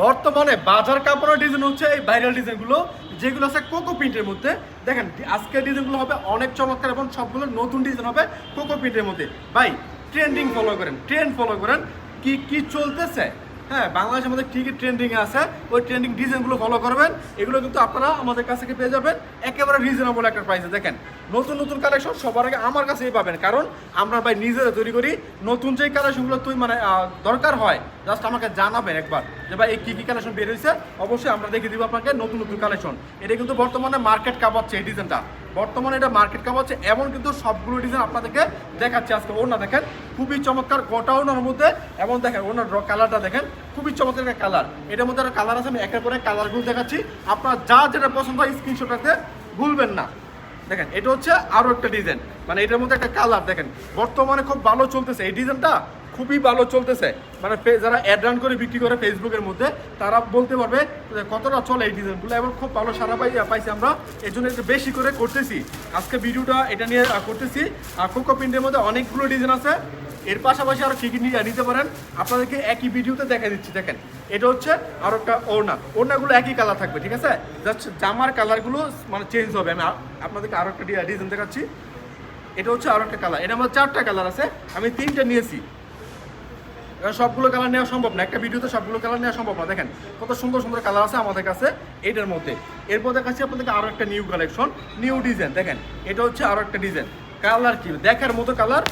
বর্তমানে বাজার কাপড়ের ডিজাইন হচ্ছে এই ভাইরাল ডিজাইনগুলো যেগুলো আছে কোকো প্রিন্টের মধ্যে। দেখেন, আজকের ডিজাইনগুলো হবে অনেক চমৎকার এবং সবগুলো নতুন ডিজাইন হবে কোকো প্রিন্টের মধ্যে। ভাই ট্রেন্ডিং ফলো করেন ট্রেন্ড ফলো করেন, কি কি চলতেছে? হ্যাঁ বাংলাদেশের মধ্যে ঠিকই ট্রেন্ডিং আছে, ওই ট্রেন্ডিং ডিজাইনগুলো ফলো করবেন। এগুলো কিন্তু আপনারা আমাদের কাছ থেকে পেয়ে যাবেন। একেবারে রিজনেবল একটা প্রাইসে দেখেন, নতুন নতুন কালেকশন সবার আগে আমার কাছেই পাবেন। কারণ আমরা ভাই নিজেরা তৈরি করি। নতুন যেই কালেকশনগুলো তুই মানে দরকার হয় জাস্ট আমাকে জানাবেন একবার যে ভাই এই কী কী কালেকশন বের হয়েছে অবশ্যই আমরা দেখে দিব আপনাকে নতুন নতুন কালেকশন এটা কিন্তু বর্তমানে মার্কেট কাপাচ্ছে এই ডিজাইনটা বর্তমানে এটা মার্কেট কাপাচ্ছে এমন কিন্তু সবগুলো ডিজাইন আপনাদেরকে দেখাচ্ছে আজকে। ওর না দেখেন খুবই চমৎকার গোটা ওনার মধ্যে। এবং দেখেন, ওনার কালারটা দেখেন, খুবই চমৎকার কালার এটার মধ্যে একটা কালার আছে, আমি একের পরে কালারগুলো দেখাচ্ছি। আপনার যা যেটা পছন্দ হয় স্ক্রিনশট রাখতে ভুলবেন না। দেখেন, এটা হচ্ছে আরও একটা ডিজাইন মানে এটার মধ্যে একটা কালার দেখেন। বর্তমানে খুব ভালো চলতেছে। এই ডিজাইনটা খুবই ভালো চলতেছে। মানে যারা অ্যাড রান করে বিক্রি করে ফেসবুকের মধ্যে, তারা বলতে পারবে কতটা চলে এই ডিজাইনগুলো এবং খুব ভালো সারা পাই পাইছি আমরা। এই জন্য একটু বেশি করে করতেছি। আজকে ভিডিওটা এটা নিয়ে করতেছি। আর কোকো প্রিন্টের মধ্যে অনেকগুলো ডিজাইন আছে। এর পাশাপাশি আরও কী কী নিয়ে নিতে পারেন? আপনাদেরকে একই ভিডিওতে দেখা দিচ্ছি, দেখেন। এটা হচ্ছে আরও একটা ওড়না। ওড়নাগুলো একই কালার থাকবে, ঠিক আছে? জাস্ট জামার কালারগুলো মানে চেঞ্জ হবে। আমি আপনাদেরকে আরও একটা ডিজাইন দেখাচ্ছি। এটা হচ্ছে আরও একটা কালার এটা আমার চারটা কালার আছে। আমি তিনটা নিয়েছি। সবগুলো কালার নেওয়া সম্ভব না। একটা ভিডিওতে সবগুলো কালার নেওয়া সম্ভব না। দেখেন, কত সুন্দর সুন্দর কালার আছে আমাদের কাছে এটার মধ্যে। এরপর দেখাচ্ছি আপনাদেরকে আরও একটা নিউ কালেকশন নিউ ডিজাইন দেখেন, এটা হচ্ছে আরও একটা ডিজাইন কালার কি? দেখার মতো কালার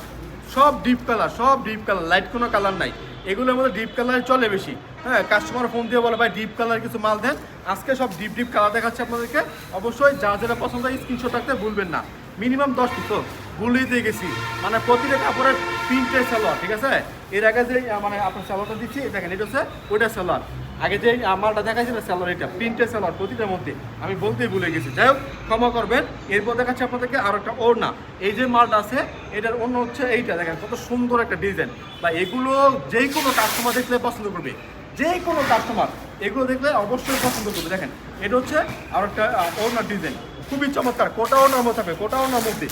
সব ডিপ কালার সব ডিপ কালার লাইট কোনো কালার নাই। এগুলোর মধ্যে ডিপ কালার চলে বেশি। হ্যাঁ কাস্টমার ফোন দিয়ে বলে, ভাই ডিপ কালার কিছু মাল দেন। আজকে সব ডিপ ডিপ কালার দেখাচ্ছে আপনাদেরকে। অবশ্যই যা যেটা পছন্দ হয় স্ক্রিনশট রাখতে ভুলবেন না। মিনিমাম দশ পিস তো ভুলেই দিয়ে গেছি। মানে প্রতিটা কাপড়ের তিনটে সালোয়ার, ঠিক আছে? এর আগে যে মানে আপনার সালোয়ারটা দিচ্ছি, দেখেন, এটা হচ্ছে ওইটা সালোয়ার। আগে যে মালটা দেখাইছিল সালোয়ার এটা প্রিন্টের সালোয়ার প্রতিটার মধ্যে। আমি বলতেই ভুলে গেছি। যাই হোক, ক্ষমা করবেন। এরপর দেখাচ্ছি আপনাদেরকে আরও একটা ওড়না। এই যে মালটা আছে, এটার অন্য হচ্ছে এইটা। দেখেন, কত সুন্দর একটা ডিজাইন। বা এগুলো যে কোনো কাস্টমার দেখলে পছন্দ করবে। যে কোনো কাস্টমার এগুলো দেখলে অবশ্যই পছন্দ করবে। দেখেন, এটা হচ্ছে আর একটা ওড়নার ডিজাইন। খুবই চমৎকার। কোটা ওড়নার মধ্যে থাকবে, কোটা ওড়নার মধ্যে।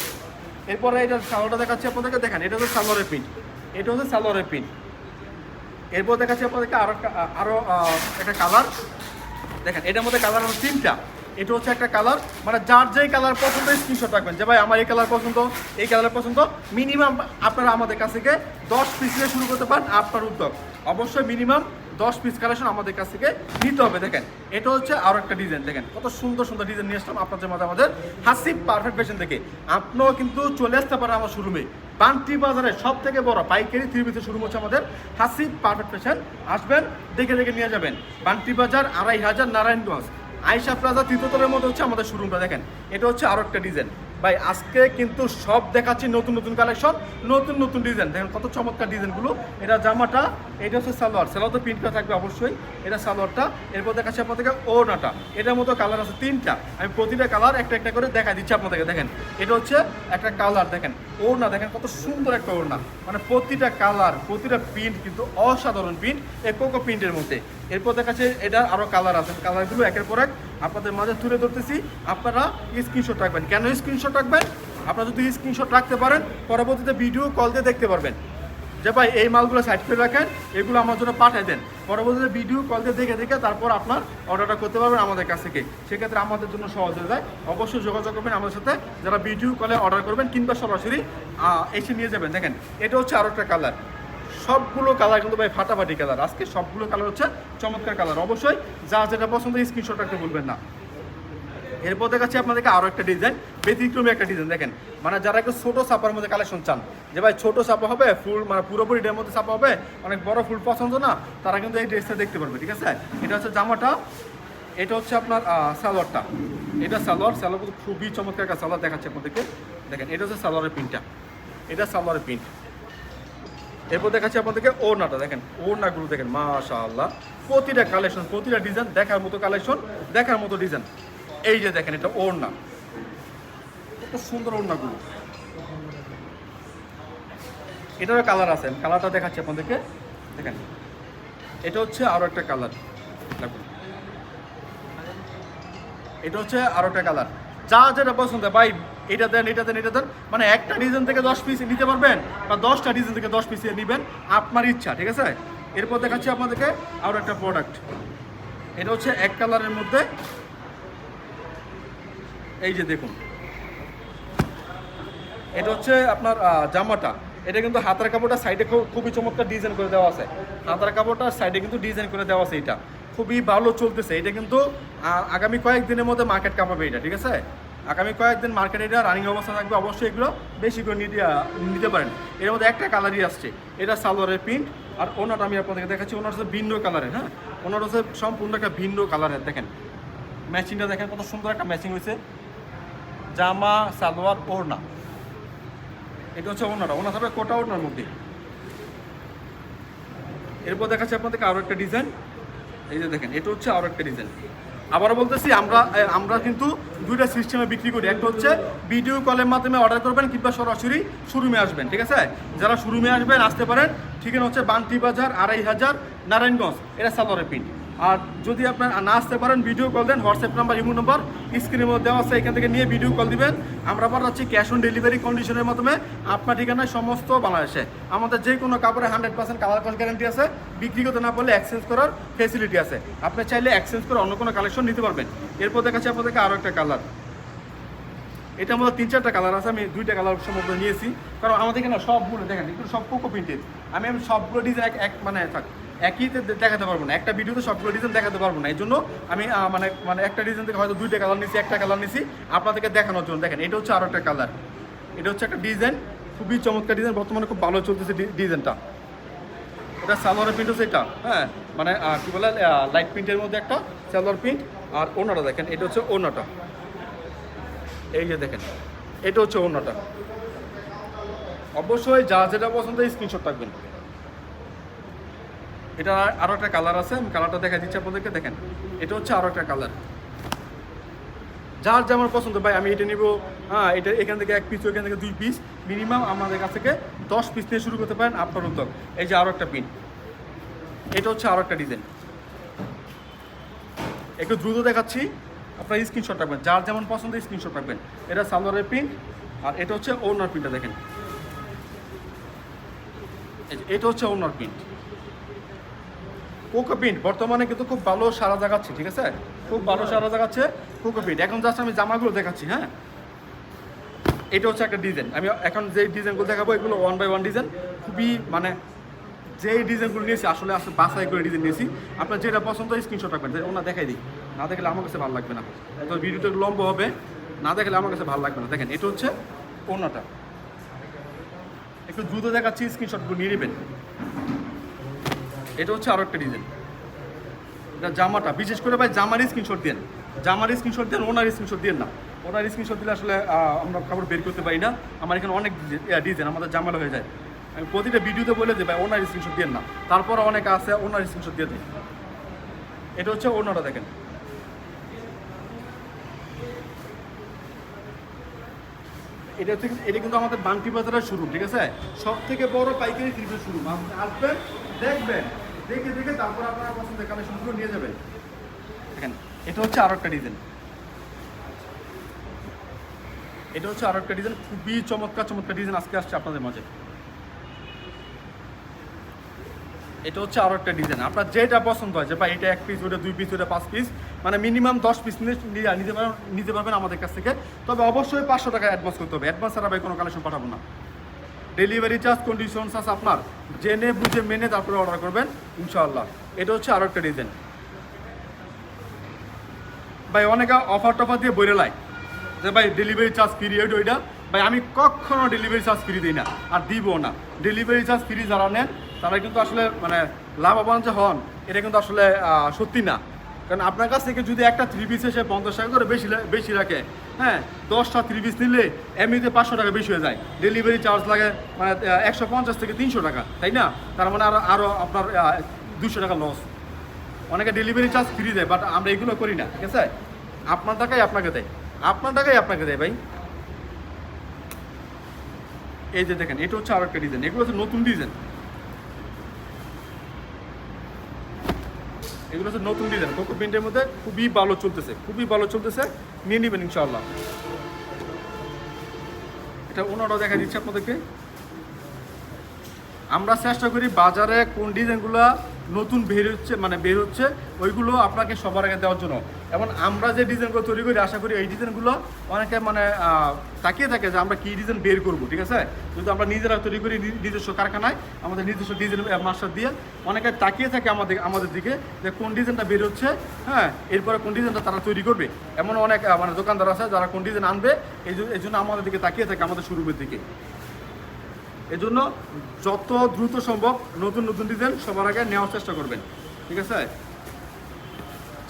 এরপরে এটা সালোয়ারটা দেখাচ্ছি আপনাদেরকে। দেখেন, এটা হচ্ছে সালোয়ারের প্রিন্ট এটা হচ্ছে সালোয়ারের প্রিন্ট এরপর দেখাচ্ছি আপনাদেরকে আরও একটা আরও একটা কালার দেখেন, এটার মধ্যে কালার হলো তিনটা। এটা হচ্ছে একটা কালার মানে যার যেই কালার পছন্দ স্ক্রিনশট রাখবেন যে, ভাই, আমার এই কালার পছন্দ, এই কালার পছন্দ। মিনিমাম আপনারা আমাদের কাছ থেকে দশ পিস শুরু করতে পারেন আপনার উদ্যোগ। অবশ্যই মিনিমাম দশ পিস কালেকশন আমাদের কাছ থেকে নিতে হবে, দেখেন। এটা হচ্ছে আরও একটা ডিজাইন দেখেন। কত সুন্দর সুন্দর ডিজাইন নিয়ে আসলাম আপনাদের মাঝে আমাদের। হাসিব পারফেক্ট ফ্যাশন থেকে আপনিও কিন্তু চলে আসতে পারেন আমার শোরুমে বান্টি বাজারে সব থেকে বড় পাইকারি থ্রি শোরুম হচ্ছে আমাদের হাসিব পারফেক্ট ফ্যাশন আসবেন, দেখে দেখে নিয়ে যাবেন। বান্টি বাজার, আড়াই হাজার নারায়ণগঞ্জ। আয়সা প্লাজা তৃতীয়তলের মধ্যে হচ্ছে আমাদের শোরুমটা দেখেন। এটা হচ্ছে আরও একটা ডিজাইন ভাই, আজকে কিন্তু সব দেখাচ্ছি নতুন নতুন কালেকশন নতুন নতুন ডিজাইন দেখেন কত চমৎকার ডিজাইনগুলো এটা জামাটা, এটা হচ্ছে সালোয়ার। সালোয়ার তো প্রিন্ট করা থাকবে অবশ্যই। এটা সালোয়ারটা। এরপর দেখাচ্ছি আপনাদেরকে ওড়নাটা। এটার মতো কালার আছে তিনটা। আমি প্রতিটা কালার একটা একটা করে দেখা দিচ্ছি আপনাদেরকে। দেখেন, এটা হচ্ছে একটা কালার দেখেন। ওড়না, দেখেন কত সুন্দর একটা ওড়না। মানে প্রতিটা কালার প্রতিটা প্রিন্ট কিন্তু অসাধারণ প্রিন্ট এই কোকো প্রিন্টের মধ্যে। এরপর দেখাচ্ছে, এটা আরও কালার আছে। কালারগুলো একের পর এক আপনাদের মাঝে তুলে ধরতেছি। আপনারা স্ক্রিনশট রাখবেন। কেন স্ক্রিনশট রাখবেন? আপনারা যদি স্ক্রিনশট রাখতে পারেন, পরবর্তীতে ভিডিও কল দিয়ে দেখতে পারবেন। যে ভাই, এই মালগুলো সাইড করে রাখেন, এগুলো আমার জন্য পাঠিয়ে দেন। পরবর্তীতে ভিডিও কল দিয়ে দেখে দেখে তারপর আপনার অর্ডারটা করতে পারবেন আমাদের কাছ থেকে। সেক্ষেত্রে আমাদের জন্য সহজ হয়ে যায়। অবশ্যই যোগাযোগ করবেন আমাদের সাথে। যারা ভিডিও কলে অর্ডার করবেন, কিংবা সরাসরি এসে নিয়ে যাবেন। দেখেন, এটা হচ্ছে আরও একটা কালার সবগুলো কালার কিন্তু ভাই ফাটাফাটি কালার আজকে সবগুলো কালার হচ্ছে চমৎকার কালার অবশ্যই যা যেটা পছন্দ স্ক্রিনশট রাখতে ভুলবেন না। এরপর দেখাচ্ছি আপনাদেরকে আরও একটা ডিজাইন ব্যতিক্রমী একটা ডিজাইন দেখেন মানে যারা একটু ছোটো ছাপার মধ্যে কালেকশন চান, যে ভাই ছোটো ছাপা হবে, ফুল মানে পুরোপুরি ডের মধ্যে ছাপা হবে, অনেক বড় ফুল পছন্দ না, তারা কিন্তু এই ড্রেসটা দেখতে পারবে, ঠিক আছে? এটা হচ্ছে জামাটা, এটা হচ্ছে আপনার সালোয়ারটা। এটা সালোয়ার সালোয়ার খুবই চমৎকার একটা সালোয়ার দেখাচ্ছে আপনাদেরকে। দেখেন, এটা হচ্ছে সালোয়ারের প্রিন্টটা এটা সালোয়ারের প্রিন্ট এরপর দেখাচ্ছি আপনাদেরকে ওড়নাটা, দেখেন, ওড়নাগুলো দেখেন, মাশাআল্লাহ। প্রতিটা কালেকশন প্রতিটা ডিজাইন দেখার মতো কালেকশন দেখার মতো ডিজাইন এই যে দেখেন, এটা ওড়না। কত সুন্দর ওড়নাগুলো। এটারও কালার আছে কালারটা দেখাচ্ছি আপনাদেরকে। দেখেন, এটা হচ্ছে আরও একটা কালার এটা হচ্ছে আরও একটা কালার যা যেটা পছন্দ ভাই এটা দেন এটা দেন এটা দেন। মানে একটা ডিজাইন থেকে দশ পিস নিতে পারবেন বা দশটা ডিজাইন থেকে দশ পিস নেবেন, আপনার ইচ্ছা, ঠিক আছে? এরপর দেখাচ্ছি আপনাদেরকে আরও একটা প্রোডাক্ট এটা হচ্ছে এক কালারের মধ্যে, এই যে দেখুন। এটা হচ্ছে আপনার জামাটা। এটা কিন্তু হাতার কাপড়টা সাইডে খুবই চমৎকার ডিজাইন করে দেওয়া আছে। হাতার কাপড়টা সাইডে কিন্তু ডিজাইন করে দেওয়া আছে এটা। খুবই ভালো চলতেছে। এটা কিন্তু আগামী কয়েকদিনের মধ্যে মার্কেট কাপাবে এটা, ঠিক আছে? আগামী কয়েকদিন মার্কেটে এটা রানিং অবস্থা থাকবে। অবশ্যই এগুলো বেশি করে নিতে নিতে পারেন। এর মধ্যে একটা কালারই আসছে। এটা সালোয়ারের প্রিন্ট আর ওনাটা আমি আপনাদেরকে দেখাচ্ছি। ওনার হচ্ছে ভিন্ন কালারের হ্যাঁ? ওনার হচ্ছে সম্পূর্ণ একটা ভিন্ন কালারের দেখেন। ম্যাচিংটা দেখেন কত সুন্দর একটা ম্যাচিং হয়েছে। জামা, সালোয়ার, ওড়না। এটা হচ্ছে ওনাটা ওনা থাকবে কোটা ওড়নার মধ্যে। এরপর দেখাচ্ছি আপনাদেরকে আরও একটা ডিজাইন এই যে দেখেন, এটা হচ্ছে আরও একটা ডিজাইন আবারও বলতেছি, আমরা আমরা কিন্তু দুইটা সিস্টেমে বিক্রি করি। একটা হচ্ছে ভিডিও কলের মাধ্যমে অর্ডার করবেন কিংবা সরাসরি শোরুমে আসবেন, ঠিক আছে? যারা শোরুমে আসবেন, আসতে পারেন। ঠিকানা হচ্ছে বান্টি বাজার, আড়াই হাজার, নারায়ণগঞ্জ। এটা সালোয়ারের প্রিন্ট আর যদি আপনার না আসতে পারেন ভিডিও কল দেন হোয়াটসঅ্যাপ নাম্বার ইমো নাম্বার স্ক্রিনের মধ্যে দেওয়া আছে, এখান থেকে নিয়ে ভিডিও কল দিবেন। আমরা আবার হচ্ছে ক্যাশ অন ডেলিভারি কন্ডিশনের মাধ্যমে, আপনার ঠিকানায় সমস্ত বাংলাদেশে। আমাদের যে কোনো কাপড়ে হান্ড্রেড পার্সেন্ট কালার কস গ্যারান্টি আছে বিক্রি করতে না পারলে এক্সচেঞ্জ করার ফেসিলিটি আছে। আপনি চাইলে এক্সচেঞ্জ করে অন্য কোনো কালেকশন নিতে পারবেন। এরপর দেখাচ্ছি আপনাদেরকে আরও একটা কালার এটা আমাদের তিন চারটা কালার আছে, আমি দুইটা কালার সম্ভবত নিয়েছি। কারণ আমাদের এখানে সবগুলো, দেখেন একটু সব কোকো প্রিন্টেড আমি সবগুলো ডিজাইন এক এক মানে থাক একইতে দেখাতে পারব না। একটা ভিডিওতে সবগুলো ডিজাইন দেখাতে পারব না। এই জন্য আমি মানে মানে একটা ডিজাইন থেকে হয়তো দুইটা কালার নিছি, একটা কালার নিছি। আপনাদেরকে দেখানোর জন্য। দেখেন, এটা হচ্ছে আরও একটা কালার এটা হচ্ছে একটা ডিজাইন খুবই চমৎকার ডিজাইন বর্তমানে খুব ভালো চলতেছে ডিজাইনটা এটা সালোয়ারের প্রিন্ট হচ্ছে এটা। হ্যাঁ মানে কি বলে লাইট প্রিন্টের মধ্যে একটা সালোয়ার প্রিন্ট আর ওনাটা দেখেন, এটা হচ্ছে ওনাটা। এই যে দেখেন, এটা হচ্ছে ওনাটা। অবশ্যই যা যেটা পছন্দ স্ক্রিনশট রাখবেন এটা আরও একটা কালার আছে, আমি কালারটা দেখা দিচ্ছি আপনাদেরকে, দেখেন। এটা হচ্ছে আরও একটা কালার যার যেমন পছন্দ, ভাই, আমি এটা নিব হ্যাঁ এটা এখান থেকে এক পিস এখান থেকে দুই পিস মিনিমাম আমাদের কাছ থেকে দশ পিস থেকে শুরু করতে পারেন আপনার উদ্যোগ। এই যে আরও একটা পিন এটা হচ্ছে আরও একটা ডিজাইন একটু দ্রুত দেখাচ্ছি, আপনার স্ক্রিনশট রাখবেন। যার যেমন পছন্দ স্ক্রিনশট রাখবেন। এটা সালোয়ারের প্রিন্ট আর এটা হচ্ছে ওনার প্রিন্টটা দেখেন। এটা হচ্ছে ওনার প্রিন্ট কোকো প্রিন্ট বর্তমানে কিন্তু খুব ভালো সারা জাগাচ্ছে, ঠিক আছে? খুব ভালো সারা জাগাচ্ছে কোকো প্রিন্ট এখন জাস্ট আমি জামাগুলো দেখাচ্ছি হ্যাঁ? এটা হচ্ছে একটা ডিজাইন আমি এখন যে ডিজাইনগুলো দেখাবো, এগুলো ওয়ান বাই ওয়ান ডিজাইন খুবই মানে যে ডিজাইনগুলো নিয়েছি, আসলে আসলে বাসাই করে ডিজাইন নিয়েছি। আপনার যেটা পছন্দ হয় স্ক্রিনশট রাখবেন। ওনা দেখাই দিই। না দেখলে আমার কাছে ভালো লাগবে না। তো ভিডিওটা লম্বা হবে। না দেখলে আমার কাছে ভালো লাগবে না। দেখেন, এটা হচ্ছে ওনাটা। একটু দ্রুত দেখাচ্ছি স্ক্রিনশটগুলো নিয়ে নেবেন। এটা হচ্ছে আরও একটা ডিজাইন এটা জামাটা, বিশেষ করে ভাই জামার স্ক্রিনশট দেন। জামার স্ক্রিনশট দেন, ওনার স্ক্রিনশট দেন না। ওনার স্ক্রিনশট দিলে আসলে আমরা কাপড় বের করতে পারি না। আমার এখানে অনেক ডিজাইন আমাদের জামালা হয়ে যায়। আমি প্রতিটা ভিডিওতে বলে দিই ভাই, ওনার স্ক্রিনশট দেন না। তারপর অনেক আছে, ওনার স্ক্রিনশট দিয়ে দিই। এটা হচ্ছে ওনাটা দেখেন। এটা হচ্ছে, এটা কিন্তু আমাদের বান্টি বাজারের শুরু ঠিক আছে? সব থেকে বড় পাইকারি থ্রিপের শুরু আসবেন দেখবেন, দেখে দেখে তারপর আপনারা পছন্দের কালেকশনগুলো নিয়ে যাবেন। দেখেন, এটা হচ্ছে আরও একটা ডিজাইন এটা হচ্ছে আরও একটা ডিজাইন খুবই চমৎকার চমৎকার ডিজাইন আজকে আসছে আপনাদের মাঝে। এটা হচ্ছে আরও একটা ডিজাইন আপনার যেটা পছন্দ হয়, যে ভাই এটা এক পিস ওটা দুই পিস ওটা পাঁচ পিস মানে মিনিমাম দশ পিস নিতে পারেন নিতে পারবেন আমাদের কাছ থেকে। তবে অবশ্যই পাঁচশো টাকা অ্যাডভান্স করতে হবে। অ্যাডভান্স ছাড়া ভাই কোনো কালেকশন পাঠাবো না। ডেলিভারি চার্জ কন্ডিশনস আছে আপনার। জেনে বুঝে মেনে তারপরে অর্ডার করবেন, ইনশাআল্লাহ। এটা হচ্ছে আরও একটা ডিজাইন ভাই, অনেকে অফার টফার দিয়ে বইরে লাই। যে ভাই ডেলিভারি চার্জ ফ্রি ওইটা ওইটা। ভাই, আমি কখনো ডেলিভারি চার্জ ফ্রি দিই না, আর দিব না। ডেলিভারি চার্জ ফ্রি যারা নেন, তারা কিন্তু আসলে মানে লাভবান যে হন, এটা কিন্তু আসলে সত্যি না। কারণ আপনার কাছ থেকে যদি একটা থ্রি পিস এসে পঞ্চাশ টাকা করে বেশি বেশি রাখে হ্যাঁ দশটা থ্রি পিস নিলে এমনিতে পাঁচশো টাকা বেশি হয়ে যায়। ডেলিভারি চার্জ লাগে মানে একশো পঞ্চাশ থেকে তিনশো টাকা, তাই না? তার মানে আরও আরও আপনার দুশো টাকা লস অনেকে ডেলিভারি চার্জ ফ্রি দেয় বাট আমরা এগুলো করি না, ঠিক আছে? আপনার টাকাই আপনাকে দেয়। আপনার টাকাই আপনাকে দেয়, ভাই। এই যে দেখেন, এটা হচ্ছে আরও একটা ডিজাইন এগুলো হচ্ছে নতুন ডিজাইন এগুলো হচ্ছে নতুন ডিজাইন কোকো প্রিন্টের মধ্যে খুবই ভালো চলতেছে, খুবই ভালো চলতেছে। নিয়ে নেবেন ইনশাল্লাহ এটা ওনারাও দেখা দিচ্ছে আপনাদেরকে। আমরা চেষ্টা করি বাজারে কোন ডিজাইনগুলো নতুন বের হচ্ছে মানে বের হচ্ছে, ওইগুলো আপনাকে সবার আগে দেওয়ার জন্য। এবং আমরা যে ডিজাইনগুলো তৈরি করি, আশা করি এই ডিজাইনগুলো অনেকে মানে তাকিয়ে থাকে যে আমরা কী ডিজাইন বের করব, ঠিক আছে? কিন্তু আমরা নিজেরা তৈরি করি নিজস্ব কারখানায়, আমাদের নিজস্ব ডিজাইন মাস্টার দিয়ে অনেকে তাকিয়ে থাকে আমাদের আমাদের দিকে যে কোন ডিজাইনটা বের হচ্ছে হ্যাঁ? এরপরে কোন ডিজাইনটা তারা তৈরি করবে। এমন অনেক মানে দোকানদার আছে যারা কোন ডিজাইন আনবে, এই জন্য- এই জন্য আমাদের দিকে তাকিয়ে থাকে আমাদের শুরুর দিকে। এজন্য যত দ্রুত সম্ভব নতুন নতুন ডিজাইন সবার আগে নেওয়ার চেষ্টা করবেন, ঠিক আছে?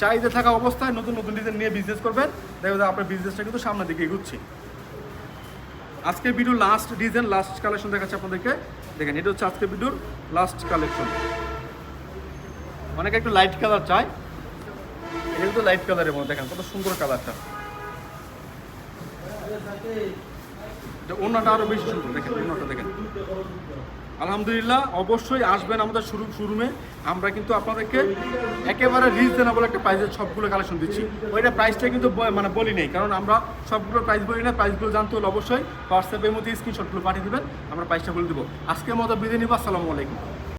চাহিদা থাকা অবস্থায় নতুন নতুন ডিজাইন নিয়ে বিজনেস করবেন। দেখবেন যে আপনার বিজনেসটা কিন্তু সামনের দিকে এগুচ্ছে। আজকে video last design last collection দেখাচ্ছে আপনাদেরকে। দেখেন, এটা হচ্ছে আজকে ভিডিওর লাস্ট কালেকশন অনেকে একটু লাইট কালার চায়। এটা কিন্তু লাইট কালারের মধ্যে, দেখেন কত সুন্দর কালারটা এটা ওনাটা আরও বেশি সুন্দর, দেখেন অন্যটা দেখেন। আলহামদুলিল্লাহ, অবশ্যই আসবেন আমাদের শুরু শুরুমে। আমরা কিন্তু আপনাদেরকে একেবারে রিজনেবল একটা প্রাইসের সবগুলো কালেকশন দিচ্ছি। ওইটা প্রাইসটা কিন্তু মানে বলি নেই, কারণ আমরা সবগুলো প্রাইস বলি না প্রাইসগুলো জানতে হলে অবশ্যই হোয়াটসঅ্যাপের মধ্যে স্ক্রিনশটগুলো পাঠিয়ে দেবেন, আমরা প্রাইসটা বলে দেবো। আজকের মতো বিদায় নিব, আসসালামু আলাইকুম।